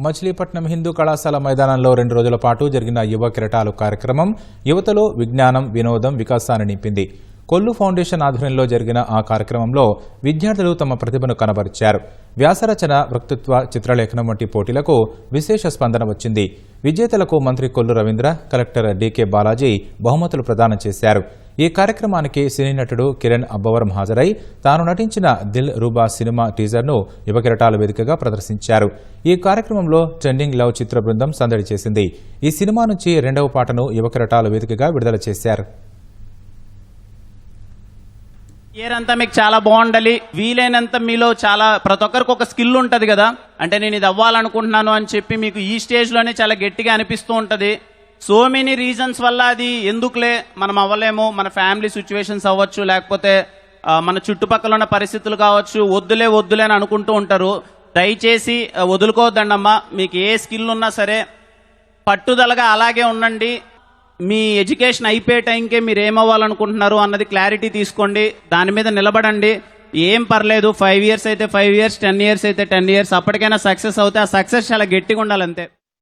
మచిలీపట్నం హిందూ కళాశాల మైదానంలో రెండు రోజుల పాటు జరిగిన యువ కిరటాలు కార్యక్రమం యువతలో విజ్ఞానం వినోదం వికాసాన్ని నింపింది. కొల్లు ఫౌండేషన్ ఆధ్వర్యంలో జరిగిన ఆ కార్యక్రమంలో విద్యార్థులు తమ ప్రతిభను కనబరిచారు. వ్యాసరచన వక్తృత్వ చిత్రలేఖనం వంటి పోటీలకు విశేష స్పందన వచ్చింది. విజేతలకు మంత్రి కొల్లు రవీంద్ర కలెక్టర్ డీకే బాలాజీ బహుమతులు ప్రదానం చేశారు. ఈ కార్యక్రమానికి సినీ నటుడు కిరణ్ అబ్బవరం హాజరై తాను నటించిన దిల్ రూబా సినిమా టీజర్ను యువకిరటాల వేదికగా ప్రదర్శించారు. ఈ కార్యక్రమంలో ట్రెండింగ్ లవ్ చిత్ర బృందం సందడి చేసింది. ఈ సినిమా నుంచి రెండవ పాటను యువకిరటాల వేదికగా విడుదల చేశారు. ఇయర్ అంతా మీకు చాలా బాగుండాలి. వీలైనంత మీలో చాలా ప్రతి ఒక్కరికి ఒక స్కిల్ ఉంటుంది కదా. అంటే నేను ఇది అవ్వాలనుకుంటున్నాను అని చెప్పి మీకు ఈ స్టేజ్లోనే చాలా గట్టిగా అనిపిస్తూ ఉంటుంది. సో మెనీ రీజన్స్ వల్ల అది ఎందుకులే మనం అవ్వలేము. మన ఫ్యామిలీ సిచ్యువేషన్స్ అవ్వచ్చు లేకపోతే మన చుట్టుపక్కల ఉన్న పరిస్థితులు కావచ్చు వద్దులే వద్దులే అని అనుకుంటూ ఉంటారు. దయచేసి వదులుకోవద్దండమ్మా. మీకు ఏ స్కిల్ ఉన్నా సరే పట్టుదలగా అలాగే ఉండండి. మీ ఎడ్యుకేషన్ అయిపోయే టైంకే మీరు ఏమవ్వాలనుకుంటున్నారు అన్నది క్లారిటీ తీసుకోండి. దాని మీద నిలబడండి. ఏం పర్లేదు ఫైవ్ ఇయర్స్ అయితే ఫైవ్ ఇయర్స్ టెన్ ఇయర్స్ అయితే టెన్ ఇయర్స్ అప్పటికైనా సక్సెస్ అవుతే ఆ సక్సెస్ చాలా గట్టిగా ఉండాలంతే.